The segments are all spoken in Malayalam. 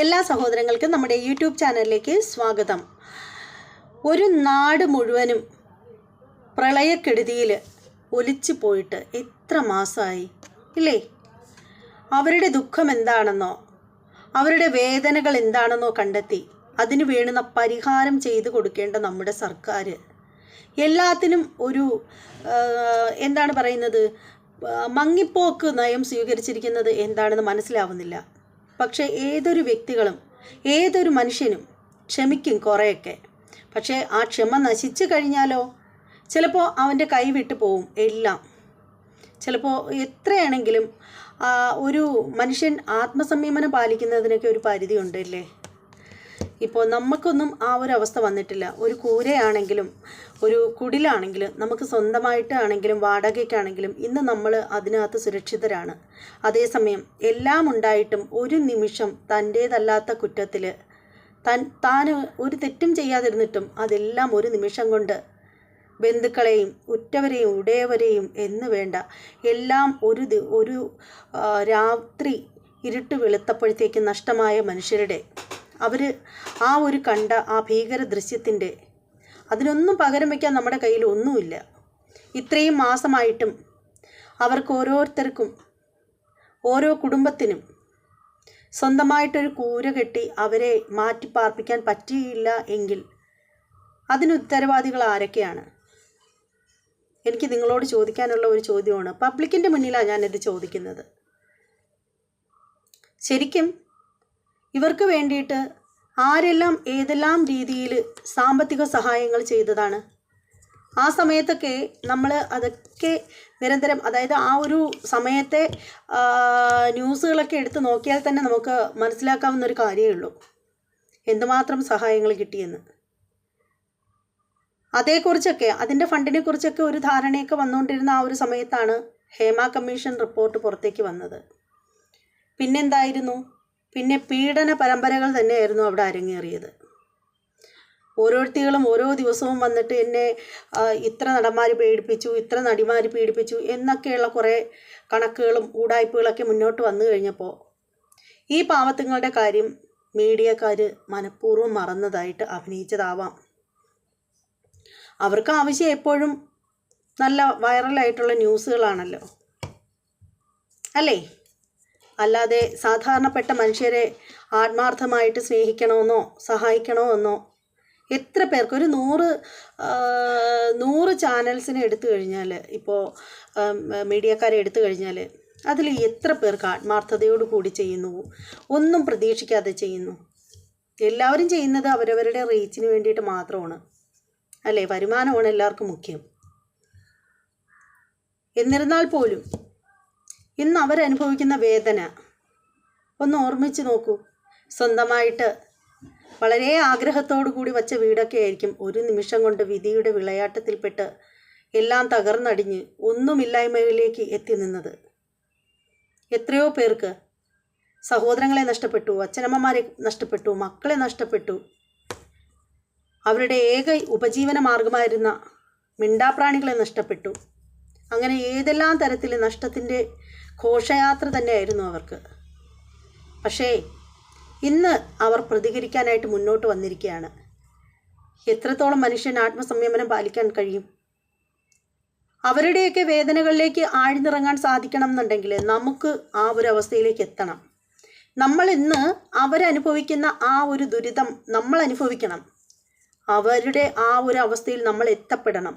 എല്ലാ സഹോദരങ്ങൾക്കും നമ്മുടെ യൂട്യൂബ് ചാനലിലേക്ക് സ്വാഗതം. ഒരു നാട് മുഴുവനും പ്രളയക്കെടുതിയിൽ ഒലിച്ചു പോയിട്ട് എത്ര മാസമായി ഇല്ലേ? അവരുടെ ദുഃഖം എന്താണെന്നോ അവരുടെ വേദനകൾ എന്താണെന്നോ കണ്ടെത്തി അതിന് വേണ്ടുന്ന പരിഹാരം ചെയ്തു കൊടുക്കേണ്ട നമ്മുടെ സർക്കാർ. എല്ലാത്തിനും ഒരു എന്താണ് പറയുന്നത്? മങ്ങിപ്പോക്ക് നയം സ്വീകരിച്ചിരിക്കുന്നത് എന്താണെന്ന് മനസ്സിലാവുന്നില്ല. പക്ഷേ ഏതൊരു വ്യക്തികളും ഏതൊരു മനുഷ്യനും ക്ഷമിക്കും കുറേയൊക്കെ. പക്ഷേ ആ ക്ഷമ നശിച്ചു കഴിഞ്ഞാലോ? ചിലപ്പോൾ അവന്റെ കൈ വിട്ടു പോവും എല്ലാം. ചിലപ്പോൾ എത്രയാണെങ്കിലും ഒരു മനുഷ്യൻ ആത്മസംയമനം പാലിക്കുന്നതിനൊക്കെ ഒരു പരിധി ഉണ്ടല്ലേ ഇപ്പോൾ നമുക്കൊന്നും ആ ഒരു അവസ്ഥ വന്നിട്ടില്ല. ഒരു കൂരയാണെങ്കിലും ഒരു കുടിലാണെങ്കിലും നമുക്ക് സ്വന്തമായിട്ടാണെങ്കിലും വാടകയ്ക്കാണെങ്കിലും ഇന്ന് നമ്മൾ അതിനകത്ത് സുരക്ഷിതരാണ്. അതേസമയം എല്ലാം ഉണ്ടായിട്ടും ഒരു നിമിഷം തന്റേതല്ലാത്ത കുറ്റത്തിൽ തൻ താൻ ഒരു തെറ്റും ചെയ്യാതിരുന്നിട്ടും അതെല്ലാം ഒരു നിമിഷം കൊണ്ട് ബന്ധുക്കളെയും ഉറ്റവരെയും ഉടയവരെയും എന്ന് വേണ്ട. എല്ലാം ഒരു ഒരു രാത്രി ഇരുട്ട് വെളുത്തപ്പോഴത്തേക്ക് നഷ്ടമായ മനുഷ്യരുടെ അവർ ആ ഒരു കണ്ട ആ ഭീകര ദൃശ്യത്തിന്റെ അതിനൊന്നും പകരം വയ്ക്കാൻ നമ്മുടെ കയ്യിൽ ഒന്നുമില്ല. ഇത്രയും മാസമായിട്ടും അവർക്ക് ഓരോരുത്തർക്കും ഓരോ കുടുംബത്തിനും സ്വന്തമായിട്ടൊരു കൂര കെട്ടി അവരെ മാറ്റിപ്പാർപ്പിക്കാൻ പറ്റിയില്ല എങ്കിൽ അതിന് ഉത്തരവാദികൾ ആരൊക്കെയാണ്? എനിക്ക് നിങ്ങളോട് ചോദിക്കാനുള്ള ഒരു ചോദ്യമാണ്. പബ്ലിക്കിന്റെ മുന്നിലാണ് ഞാനിത് ചോദിക്കുന്നത്. ശരിക്കും ഇവർക്ക് വേണ്ടിയിട്ട് ആരെല്ലാം ഏതെല്ലാം രീതിയിൽ സാമ്പത്തിക സഹായങ്ങൾ ചെയ്തതാണ്. ആ സമയത്തൊക്കെ നമ്മൾ അതൊക്കെ നിരന്തരം അതായത് ആ ഒരു സമയത്തെ ന്യൂസുകളൊക്കെ എടുത്ത് നോക്കിയാൽ തന്നെ നമുക്ക് മനസ്സിലാക്കാവുന്ന ഒരു കാര്യമേ ഉള്ളൂ. എന്തുമാത്രം സഹായങ്ങൾ കിട്ടിയെന്ന്. അതേക്കുറിച്ചൊക്കെ അതിന്റെ ഫണ്ടിനെ കുറിച്ചൊക്കെ ഒരു ധാരണയൊക്കെ വന്നുകൊണ്ടിരുന്ന ആ ഒരു സമയത്താണ് ഹേമ കമ്മീഷൻ റിപ്പോർട്ട് പുറത്തേക്ക് വന്നത്. പിന്നെന്തായിരുന്നു? പിന്നെ പീഡന പരമ്പരകൾ തന്നെയായിരുന്നു അവിടെ അരങ്ങേറിയത്. ഓരോരുത്തികളും ഓരോ ദിവസവും വന്നിട്ട് എന്നെ ഇത്ര നടന്മാർ പീഡിപ്പിച്ചു ഇത്ര നടിമാർ പീഡിപ്പിച്ചു എന്നൊക്കെയുള്ള കുറേ കണക്കുകളും ഊടായ്പകളൊക്കെ മുന്നോട്ട് വന്നു കഴിഞ്ഞപ്പോൾ ഈ പാവത്തുങ്ങളുടെ കാര്യം മീഡിയക്കാർ മനഃപൂർവം മറന്നതായിട്ട് അഭിനയിച്ചതാവാം. അവർക്ക് ആവശ്യം എപ്പോഴും നല്ല വൈറലായിട്ടുള്ള ന്യൂസുകളാണല്ലോ. അല്ലേ? അല്ലാതെ സാധാരണപ്പെട്ട മനുഷ്യരെ ആത്മാർത്ഥമായിട്ട് സ്നേഹിക്കണമെന്നോ സഹായിക്കണോ എന്നോ എത്ര പേർക്ക്? ഒരു നൂറ് നൂറ് ചാനൽസിനെ എടുത്തു കഴിഞ്ഞാൽ ഇപ്പോൾ മീഡിയക്കാരെ എടുത്തു കഴിഞ്ഞാൽ അതിൽ എത്ര പേർക്ക് ആത്മാർത്ഥതയോട് കൂടി ചെയ്യുന്നു? ഒന്നും പ്രതീക്ഷിക്കാതെ ചെയ്യുന്നു. എല്ലാവരും ചെയ്യുന്നത് അവരവരുടെ റീച്ചിന് വേണ്ടിയിട്ട് മാത്രമാണ്. അല്ലേ? വരുമാനമാണ് എല്ലാവർക്കും മുഖ്യം. എന്നിരുന്നാൽ പോലും ഇന്ന് അവരനുഭവിക്കുന്ന വേദന. ഒന്ന് ഓർമ്മിച്ച് നോക്കൂ. സ്വന്തമായിട്ട് വളരെ ആഗ്രഹത്തോടു കൂടി വച്ച വീടൊക്കെ ആയിരിക്കും. ഒരു നിമിഷം കൊണ്ട് വിധിയുടെ വിളയാട്ടത്തിൽപ്പെട്ട് എല്ലാം തകർന്നടിഞ്ഞ് ഒന്നുമില്ലായ്മയിലേക്ക് എത്തി നിന്നത്. എത്രയോ പേർക്ക് സഹോദരങ്ങളെ നഷ്ടപ്പെട്ടു അച്ഛനമ്മമാരെ നഷ്ടപ്പെട്ടു മക്കളെ നഷ്ടപ്പെട്ടു. അവരുടെ ഏക ഉപജീവന മാർഗമായിരുന്ന മിണ്ടാപ്രാണികളെ നഷ്ടപ്പെട്ടു. അങ്ങനെ ഏതെല്ലാം തരത്തിൽ നഷ്ടത്തിന്റെ ഘോഷയാത്ര തന്നെയായിരുന്നു അവർക്ക്. പക്ഷേ ഇന്ന് അവർ പ്രതികരിക്കാനായിട്ട് മുന്നോട്ട് വന്നിരിക്കുകയാണ്. എത്രത്തോളം മനുഷ്യൻ ആത്മസംയമനം പാലിക്കാൻ കഴിയും? അവരുടെയൊക്കെ വേദനകളിലേക്ക് ആഴ്ന്നിറങ്ങാൻ സാധിക്കണം എന്നുണ്ടെങ്കിൽ നമുക്ക് ആ ഒരു അവസ്ഥയിലേക്ക് എത്തണം. നമ്മൾ ഇന്ന് അവരനുഭവിക്കുന്ന ആ ഒരു ദുരിതം നമ്മൾ അനുഭവിക്കണം. അവരുടെ ആ ഒരു അവസ്ഥയിൽ നമ്മൾ എത്തപ്പെടണം.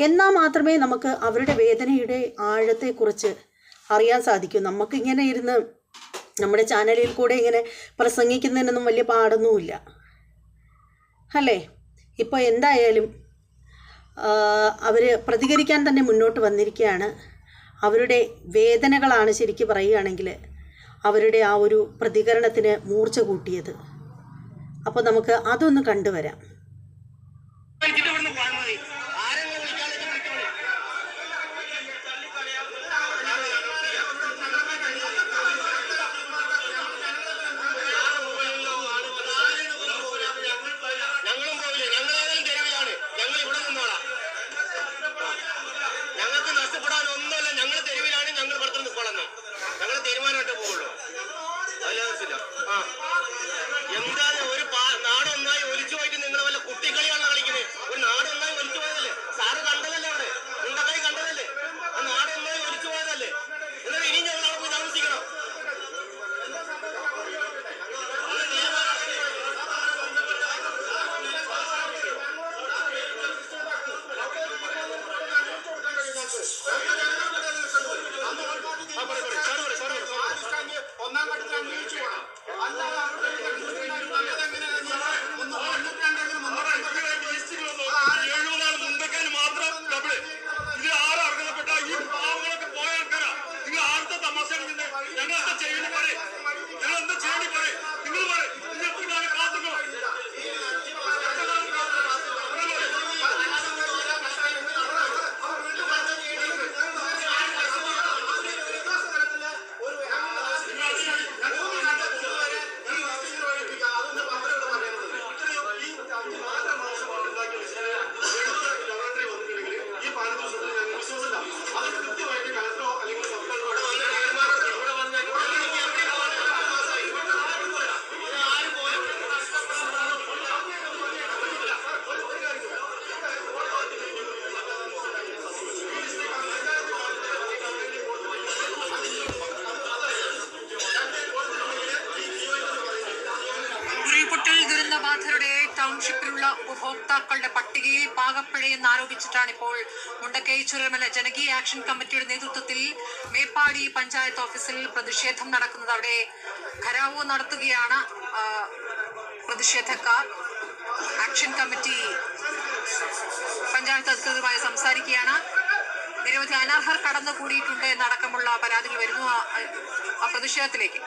എന്നാൽ മാത്രമേ നമുക്ക് അവരുടെ വേദനയുടെ ആഴത്തെക്കുറിച്ച് അറിയാൻ സാധിക്കൂ. നമുക്കിങ്ങനെ ഇരുന്ന് നമ്മുടെ ചാനലിൽ കൂടെ ഇങ്ങനെ പ്രസംഗിക്കുന്നതിനൊന്നും വലിയ പാടൊന്നുമില്ല. അല്ലേ? ഇപ്പോൾ എന്തായാലും അവർ പ്രതികരിക്കാൻ തന്നെ മുന്നോട്ട് വന്നിരിക്കുകയാണ്. അവരുടെ വേദനകളാണ് ശരിക്കും പറയുകയാണെങ്കിൽ അവരുടെ ആ ഒരു പ്രതികരണത്തിന് മൂർച്ച കൂട്ടിയത്. അപ്പോൾ നമുക്ക് അതൊന്ന് കണ്ടുവരാം. পরে ആരോപിച്ചിട്ടാണ് ഇപ്പോൾ മുണ്ടക്കൈ ചുരമല ജനകീയ ആക്ഷൻ കമ്മിറ്റിയുടെ നേതൃത്വത്തിൽ മേപ്പാടി പഞ്ചായത്ത് ഓഫീസിൽ പ്രതിഷേധം നടക്കുന്നത്. അവിടെ ഖരാവോ നടത്തുകയാണ് പ്രതിഷേധക്കാർ. ആക്ഷൻ കമ്മിറ്റി പഞ്ചായത്ത് അധികൃതരുമായി സംസാരിക്കുകയാണ്. നിരവധി അനർഹർ കടന്നുകൂടിയിട്ടുണ്ട് എന്നടക്കമുള്ള പരാതികൾ വരുന്നു ആ പ്രതിഷേധത്തിലേക്ക്.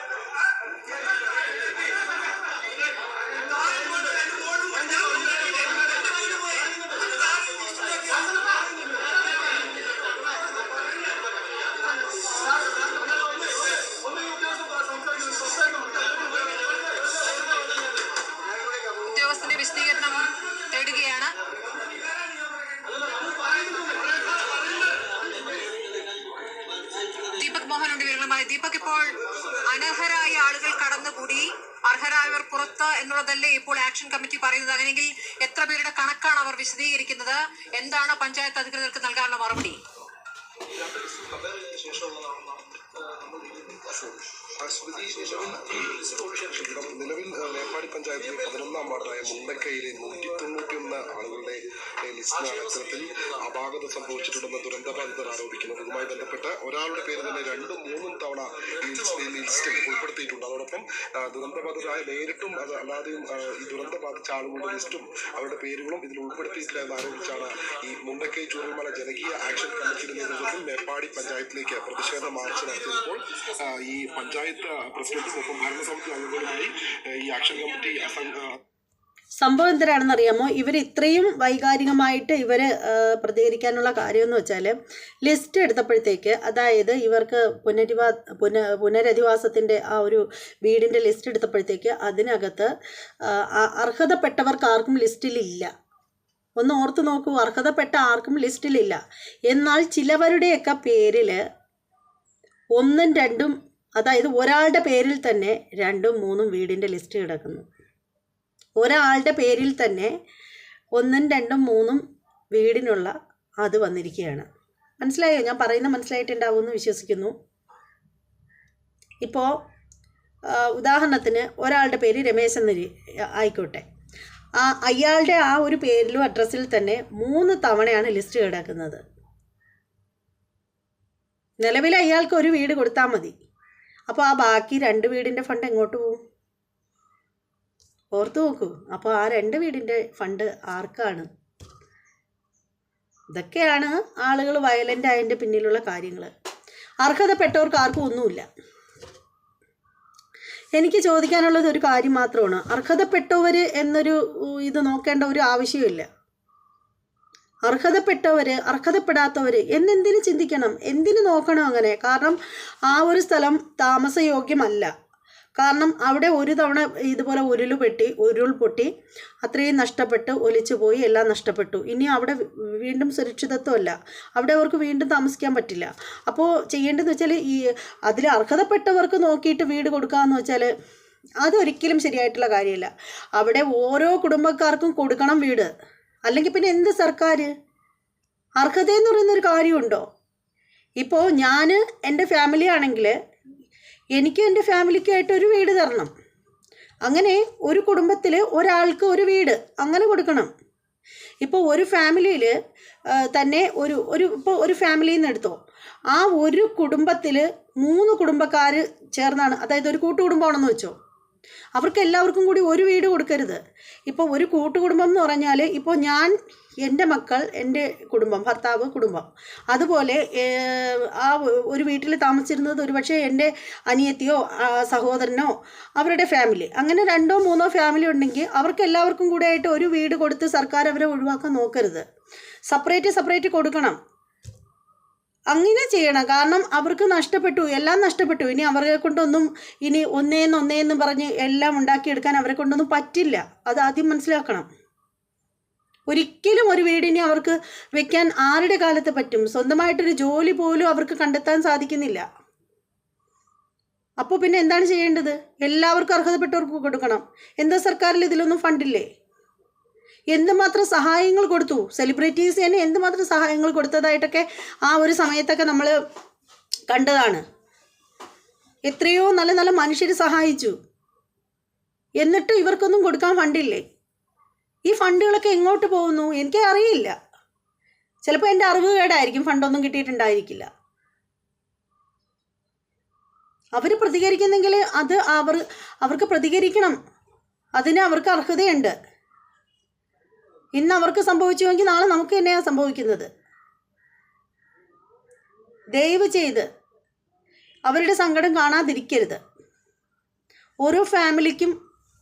കമ്മിറ്റി പറയുന്നത് അങ്ങനെയെങ്കിൽ എത്ര പേരുടെ കണക്കാണ് അവർ വിശദീകരിക്കുന്നത്? എന്താണ് പഞ്ചായത്ത് അധികൃതർക്ക് നൽകാനുള്ള മറുപടി? നിലവിൽ മേപ്പാടി പഞ്ചായത്തിലെ പതിനൊന്നാം വാർഡായ മുണ്ടക്കയിലെ നൂറ്റി തൊണ്ണൂറ്റിയൊന്ന് ആളുകളുടെ ലിസ്റ്റിലാണ് അപാകത സംഭവിച്ചിട്ടുണ്ടെന്ന് ദുരന്തബാധിതർ ആരോപിക്കുന്നത് ഇതുമായി ബന്ധപ്പെട്ട് ഒരാളുടെ പേര് തന്നെ രണ്ടും മൂന്നും തവണ ലിസ്റ്റിൽ ഉൾപ്പെടുത്തിയിട്ടുണ്ട്. അതോടൊപ്പം ദുരന്ത ദുരന്തബാധിതരായ നേരിട്ടും അത് അല്ലാതെയും ഈ ദുരന്തം ബാധിച്ച ആളുകളുടെ ലിസ്റ്റും അവരുടെ പേരുകളും ഇതിൽ ഉൾപ്പെടുത്തിയിട്ടില്ല എന്ന് ആരോപിച്ചാണ് ഈ മുണ്ടക്കൈ ചൂരൽമല ജനകീയ ആക്ഷൻ കമ്മിറ്റിയുടെ നേതൃത്വത്തിൽ മേപ്പാടി പഞ്ചായത്തിലേക്ക് പ്രതിഷേധ മാർച്ച് നടത്തിയപ്പോൾ ഈ പഞ്ചായത്ത് പ്രസിഡന്റും ഒപ്പം ഭരണസമിതി അംഗങ്ങളുമായി ഈ ആക്ഷൻ കമ്മിറ്റി സംഭവം എന്തിനാണെന്ന് അറിയാമോ? ഇവർ ഇത്രയും വൈകാരികമായിട്ട് ഇവർ പ്രതികരിക്കാനുള്ള കാര്യമെന്ന് വെച്ചാൽ ലിസ്റ്റ് എടുത്തപ്പോഴത്തേക്ക് അതായത് ഇവർക്ക് പുനരധിവാ പുന പുനരധിവാസത്തിന്റെ ആ ഒരു വീടിന്റെ ലിസ്റ്റ് എടുത്തപ്പോഴത്തേക്ക് അതിനകത്ത് അർഹതപ്പെട്ടവർക്ക് ആർക്കും ലിസ്റ്റിലില്ല. ഒന്ന് ഓർത്ത് നോക്കൂ അർഹതപ്പെട്ട ആർക്കും ലിസ്റ്റിലില്ല. എന്നാൽ ചിലവരുടെയൊക്കെ പേരിൽ ഒന്നും രണ്ടും അതായത് ഒരാളുടെ പേരിൽ തന്നെ രണ്ടും മൂന്നും വീടിന്റെ ലിസ്റ്റ് കിടക്കുന്നു. ഒരാളുടെ പേരിൽ തന്നെ ഒന്നും രണ്ടും മൂന്നും വീടിനുള്ള അത് വന്നിരിക്കുകയാണ്. മനസ്സിലായോ? ഞാൻ പറയുന്നത് മനസ്സിലായിട്ടുണ്ടാവുമെന്ന് വിശ്വസിക്കുന്നു. ഇപ്പോൾ ഉദാഹരണത്തിന് ഒരാളുടെ പേര് രമേശ് എന്ന് ആയിക്കോട്ടെ. ആ അയാളുടെ ആ ഒരു പേരിലും അഡ്രസ്സിൽ തന്നെ മൂന്ന് തവണയാണ് ലിസ്റ്റ് കിടക്കുന്നത്. നിലവിൽ അയാൾക്ക് ഒരു വീട് കൊടുത്താൽ മതി. അപ്പോൾ ആ ബാക്കി രണ്ട് വീടിന്റെ ഫണ്ട് എങ്ങോട്ട് പോവും? ഓർത്തു നോക്കൂ. അപ്പോൾ ആ രണ്ട് വീടിന്റെ ഫണ്ട് ആർക്കാണ്? ഇതൊക്കെയാണ് ആളുകൾ വയലന്റ് ആയതിന്റെ പിന്നിലുള്ള കാര്യങ്ങൾ. അർഹതപ്പെട്ടവർക്ക് ആർക്കും ഒന്നുമില്ല. എനിക്ക് ചോദിക്കാനുള്ളത് ഒരു കാര്യം മാത്രമാണ്. അർഹതപ്പെട്ടവർ എന്നൊരു ഇത് നോക്കേണ്ട ഒരു ആവശ്യമില്ല അർഹതപ്പെട്ടവർ അർഹതപ്പെടാത്തവർ എന്നെന്തിനു ചിന്തിക്കണം. എന്തിനു നോക്കണം അങ്ങനെ? കാരണം ആ ഒരു സ്ഥലം താമസയോഗ്യമല്ല. കാരണം അവിടെ ഒരു തവണ ഇതുപോലെ ഉരുൾ പെട്ടി ഉരുൾ പൊട്ടി അത്രയും നഷ്ടപ്പെട്ട് ഒലിച്ചു പോയി എല്ലാം നഷ്ടപ്പെട്ടു. ഇനി അവിടെ വീണ്ടും സുരക്ഷിതത്വമല്ല. അവിടെ അവർക്ക് വീണ്ടും താമസിക്കാൻ പറ്റില്ല. അപ്പോൾ ചെയ്യേണ്ടതെന്ന് വെച്ചാൽ ഈ അതിൽ അർഹതപ്പെട്ടവർക്ക് നോക്കിയിട്ട് വീട് കൊടുക്കാമെന്ന് വെച്ചാൽ അതൊരിക്കലും ശരിയായിട്ടുള്ള കാര്യമില്ല. അവിടെ ഓരോ കുടുംബക്കാർക്കും കൊടുക്കണം വീട്. അല്ലെങ്കിൽ പിന്നെ എന്ത് സർക്കാർ അർഹത അർഹതയെന്ന് പറയുന്നൊരു കാര്യമുണ്ടോ? ഇപ്പോൾ ഞാൻ എന്റെ ഫാമിലി ആണെങ്കിൽ എനിക്ക് എന്റെ ഫാമിലിക്കായിട്ട് ഒരു വീട് തരണം. അങ്ങനെ ഒരു കുടുംബത്തിൽ ഒരാൾക്ക് ഒരു വീട് അങ്ങനെ കൊടുക്കണം. ഇപ്പോൾ ഒരു ഫാമിലിയിൽ തന്നെ ഒരു ഒരു ഇപ്പോൾ ഒരു ഫാമിലിയിൽ നിന്ന് എടുത്തോ. ആ ഒരു കുടുംബത്തിൽ മൂന്ന് കുടുംബക്കാർ ചേർന്നാണ്. അതായത് ഒരു കൂട്ടുകുടുംബമാണെന്ന് വെച്ചോ. അവർക്ക് എല്ലാവർക്കും കൂടി ഒരു വീട് കൊടുക്കരുത്. ഇപ്പോൾ ഒരു കൂട്ടുകുടുംബം എന്ന് പറഞ്ഞാൽ ഇപ്പോൾ ഞാൻ എന്റെ മക്കൾ എന്റെ കുടുംബം ഭർത്താവ് കുടുംബം. അതുപോലെ ആ ഒരു വീട്ടിൽ താമസിച്ചിരുന്നത് ഒരുപക്ഷെ എന്റെ അനിയത്തിയോ സഹോദരനോ അവരുടെ ഫാമിലി അങ്ങനെ രണ്ടോ മൂന്നോ ഫാമിലി ഉണ്ടെങ്കിൽ അവർക്ക് എല്ലാവർക്കും കൂടെ ആയിട്ട് ഒരു വീട് കൊടുത്ത് സർക്കാർ അവരെ ഒഴിവാക്കാൻ നോക്കരുത്. സെപ്പറേറ്റ് സെപ്പറേറ്റ് കൊടുക്കണം. അങ്ങനെ ചെയ്യണം. കാരണം അവർക്ക് നഷ്ടപ്പെട്ടു. എല്ലാം നഷ്ടപ്പെട്ടു. ഇനി അവരെ കൊണ്ടൊന്നും ഇനി ഒന്നേന്ന് ഒന്നേന്ന് പറഞ്ഞ് എല്ലാം ഉണ്ടാക്കിയെടുക്കാൻ അവരെ കൊണ്ടൊന്നും പറ്റില്ല. അത് ആദ്യം മനസ്സിലാക്കണം. ഒരിക്കലും ഒരു വീടിനെ അവർക്ക് വെക്കാൻ ആരുടെ കാലത്ത് പറ്റും? സ്വന്തമായിട്ടൊരു ജോലി പോലും അവർക്ക് കണ്ടെത്താൻ സാധിക്കുന്നില്ല. അപ്പോൾ പിന്നെ എന്താണ് ചെയ്യേണ്ടത്? എല്ലാവർക്കും അർഹതപ്പെട്ടവർക്ക് കൊടുക്കണം. എന്താ സർക്കാരിൽ ഇതിലൊന്നും ഫണ്ടില്ലേ? എന്തുമാത്രം സഹായങ്ങൾ കൊടുത്തു? സെലിബ്രിറ്റീസ് തന്നെ എന്തുമാത്രം സഹായങ്ങൾ കൊടുത്തതായിട്ടൊക്കെ ആ ഒരു സമയത്തൊക്കെ നമ്മൾ കണ്ടതാണ്. എത്രയോ നല്ല നല്ല മനുഷ്യർ സഹായിച്ചു. എന്നിട്ട് ഇവർക്കൊന്നും കൊടുക്കാൻ ഫണ്ടില്ലേ? ഈ ഫണ്ടുകളൊക്കെ എങ്ങോട്ട് പോകുന്നു? എനിക്ക് അറിയില്ല. ചിലപ്പോൾ എന്റെ അറിവ് കേടായിരിക്കും ഫണ്ടൊന്നും കിട്ടിയിട്ടുണ്ടായിരിക്കില്ല. അവർ പ്രതികരിക്കുന്നെങ്കിൽ അത് അവർ അവർക്ക് പ്രതികരിക്കണം. അതിന് അവർക്ക് അർഹതയുണ്ട്. ഇന്ന് അവർക്ക് സംഭവിച്ചുവെങ്കിൽ നാളെ നമുക്ക് തന്നെയാണ് സംഭവിക്കുന്നത്. ദയവ് ചെയ്ത് അവരുടെ സങ്കടം കാണാതിരിക്കരുത്. ഓരോ ഫാമിലിക്കും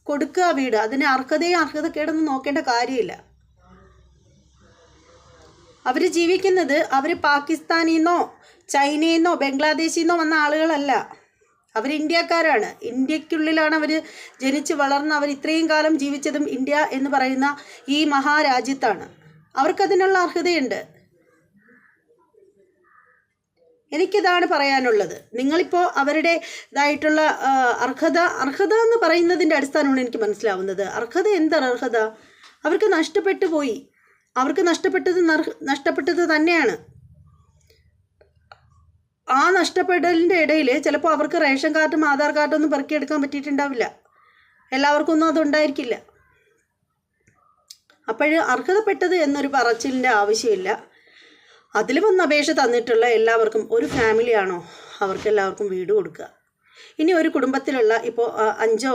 കൊടുക്കുക വീട്. അതിന് അർഹതയും അർഹതക്കേടൊന്നും നോക്കേണ്ട കാര്യമില്ല. അവർ ജീവിക്കുന്നത് അവർ പാകിസ്ഥാനിൽ നിന്നോ ചൈനയിൽ നിന്നോ ബംഗ്ലാദേശിൽ നിന്നോ വന്ന ആളുകളല്ല. അവർ ഇന്ത്യക്കാരാണ്. ഇന്ത്യക്കുള്ളിലാണ് അവർ ജനിച്ച് വളർന്ന് അവർ ഇത്രയും കാലം ജീവിച്ചതും ഇന്ത്യ എന്ന് പറയുന്ന ഈ മഹാരാജ്യത്താണ്. അവർക്കതിനുള്ള അർഹതയുണ്ട്. എനിക്കിതാണ് പറയാനുള്ളത്. നിങ്ങളിപ്പോൾ അവരുടെ ഇതായിട്ടുള്ള അർഹത അർഹത എന്ന് പറയുന്നതിന്റെ അടിസ്ഥാനമാണ് എനിക്ക് മനസ്സിലാവുന്നത്. അർഹത എന്താണ് അർഹത? അവർക്ക് നഷ്ടപ്പെട്ടു പോയി. അവർക്ക് നഷ്ടപ്പെട്ടത് നഷ്ടപ്പെട്ടത് തന്നെയാണ്. ആ നഷ്ടപ്പെടലിന്റെ ഇടയിൽ ചിലപ്പോൾ അവർക്ക് റേഷൻ കാർഡും ആധാർ കാർഡും ഒന്നും പെറുക്കിയെടുക്കാൻ പറ്റിയിട്ടുണ്ടാവില്ല. എല്ലാവർക്കും ഒന്നും അതുണ്ടായിരിക്കില്ല. അപ്പോൾ അർഹതപ്പെട്ടത് എന്നൊരു പറച്ചിലിന്റെ ആവശ്യമില്ല. അതിൽ വന്ന് അപേക്ഷ തന്നിട്ടുള്ള എല്ലാവർക്കും ഒരു ഫാമിലിയാണോ അവർക്ക് എല്ലാവർക്കും വീട് കൊടുക്കുക. ഇനി ഒരു കുടുംബത്തിലുള്ള ഇപ്പോൾ അഞ്ചോ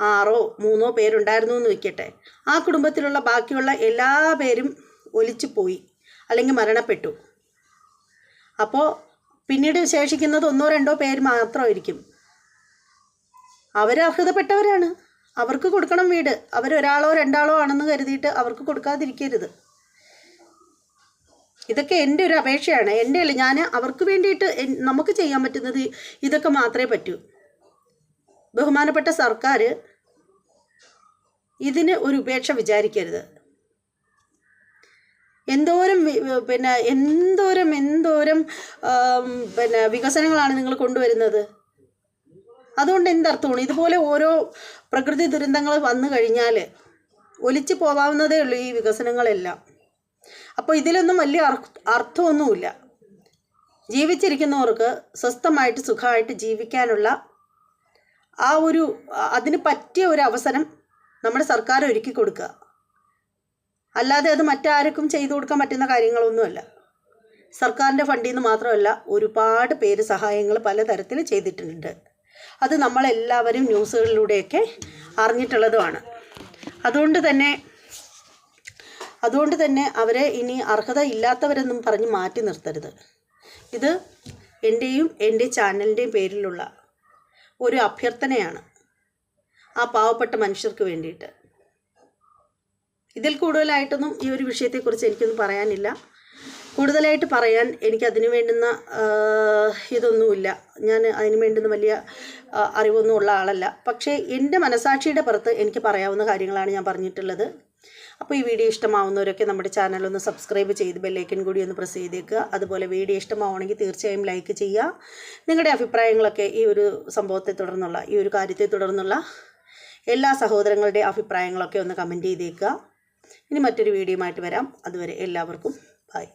ആറോ മൂന്നോ പേരുണ്ടായിരുന്നു എന്ന് വയ്ക്കട്ടെ ആ കുടുംബത്തിലുള്ള ബാക്കിയുള്ള എല്ലാ പേരും ഒലിച്ചു പോയി അല്ലെങ്കിൽ മരണപ്പെട്ടു. അപ്പോൾ പിന്നീട് ശേഷിക്കുന്നത് ഒന്നോ രണ്ടോ പേര് മാത്രമായിരിക്കും. അവർ അർഹതപ്പെട്ടവരാണ്. അവർക്ക് കൊടുക്കണം വീട്. അവരൊരാളോ രണ്ടാളോ ആണെന്ന് കരുതിയിട്ട് അവർക്ക് കൊടുക്കാതിരിക്കരുത്. ഇതൊക്കെ എന്റെ ഒരു അപേക്ഷയാണ്. എന്റെ അല്ല ഞാൻ അവർക്ക് വേണ്ടിയിട്ട് നമുക്ക് ചെയ്യാൻ പറ്റുന്നത് ഇതൊക്കെ മാത്രമേ പറ്റൂ. ബഹുമാനപ്പെട്ട സർക്കാർ ഇതിന് ഒരു ഉപേക്ഷ വിചാരിക്കരുത്. എന്തോരം പിന്നെ എന്തോരം എന്തോരം പിന്നെ വികസനങ്ങളാണ് നിങ്ങൾ കൊണ്ടുവരുന്നത്? അതുകൊണ്ട് എന്തർത്ഥമാണ്? ഇതുപോലെ ഓരോ പ്രകൃതി ദുരന്തങ്ങൾ വന്നു കഴിഞ്ഞാൽ ഒലിച്ചു പോവാവുന്നതേ ഉള്ളൂ ഈ വികസനങ്ങളെല്ലാം. അപ്പോൾ ഇതിലൊന്നും വലിയ അർ- അർത്ഥമൊന്നുമില്ല. ജീവിച്ചിരിക്കുന്നവർക്ക് സ്വസ്ഥമായിട്ട് സുഖമായിട്ട് ജീവിക്കാനുള്ള ആ ഒരു അതിന് പറ്റിയ ഒരു അവസരം നമ്മുടെ സർക്കാർ ഒരുക്കി കൊടുക്കുക. അല്ലാതെ അത് മറ്റാർക്കും ചെയ്തു കൊടുക്കാൻ പറ്റുന്ന കാര്യങ്ങളൊന്നുമല്ല. സർക്കാരിന്റെ ഫണ്ടിൽ നിന്ന് മാത്രമല്ല ഒരുപാട് പേര് സഹായങ്ങൾ പലതരത്തിൽ ചെയ്തിട്ടുണ്ട്. അത് നമ്മളെല്ലാവരും ന്യൂസുകളിലൂടെയൊക്കെ അറിഞ്ഞിട്ടുള്ളതുമാണ്. അതുകൊണ്ട് തന്നെ അതുകൊണ്ട് തന്നെ അവരെ ഇനി അർഹത ഇല്ലാത്തവരെന്നും പറഞ്ഞ് മാറ്റി നിർത്തരുത്. ഇത് എന്റെയും എന്റെ ചാനലിന്റെയും പേരിലുള്ള ഒരു അഭ്യർത്ഥനയാണ് ആ പാവപ്പെട്ട മനുഷ്യർക്ക് വേണ്ടിയിട്ട്. ഇതിൽ കൂടുതലായിട്ടൊന്നും ഈ ഒരു വിഷയത്തെക്കുറിച്ച് എനിക്കൊന്നും പറയാനില്ല. കൂടുതലായിട്ട് പറയാൻ എനിക്ക് അതിന് വേണ്ടുന്ന ഇതൊന്നുമില്ല. ഞാൻ അതിന് വേണ്ടുന്ന വലിയ അറിവൊന്നും ഉള്ള ആളല്ല. പക്ഷേ എന്റെ മനസാക്ഷിയുടെ പുറത്ത് എനിക്ക് പറയാവുന്ന കാര്യങ്ങളാണ് ഞാൻ പറഞ്ഞിട്ടുള്ളത്. അപ്പോൾ ഈ വീഡിയോ ഇഷ്ടമാവുന്നവരൊക്കെ നമ്മുടെ ചാനൽ ഒന്ന് സബ്സ്ക്രൈബ് ചെയ്ത് ബെല്ലൈക്കൻ കൂടി ഒന്ന് പ്രസ് ചെയ്തേക്കുക അതുപോലെ വീഡിയോ ഇഷ്ടമാവുകയാണെങ്കിൽ തീർച്ചയായും ലൈക്ക് ചെയ്യുക. നിങ്ങളുടെ അഭിപ്രായങ്ങളൊക്കെ ഈ ഒരു സംഭവത്തെ തുടർന്നുള്ള ഈ ഒരു കാര്യത്തെ തുടർന്നുള്ള എല്ലാ സഹോദരങ്ങളുടെ അഭിപ്രായങ്ങളൊക്കെ ഒന്ന് കമന്റ് ചെയ്തേക്കുക. ഇനി മറ്റൊരു വീഡിയോയുമായിട്ട് വരാം. അതുവരെ എല്ലാവർക്കും ബൈ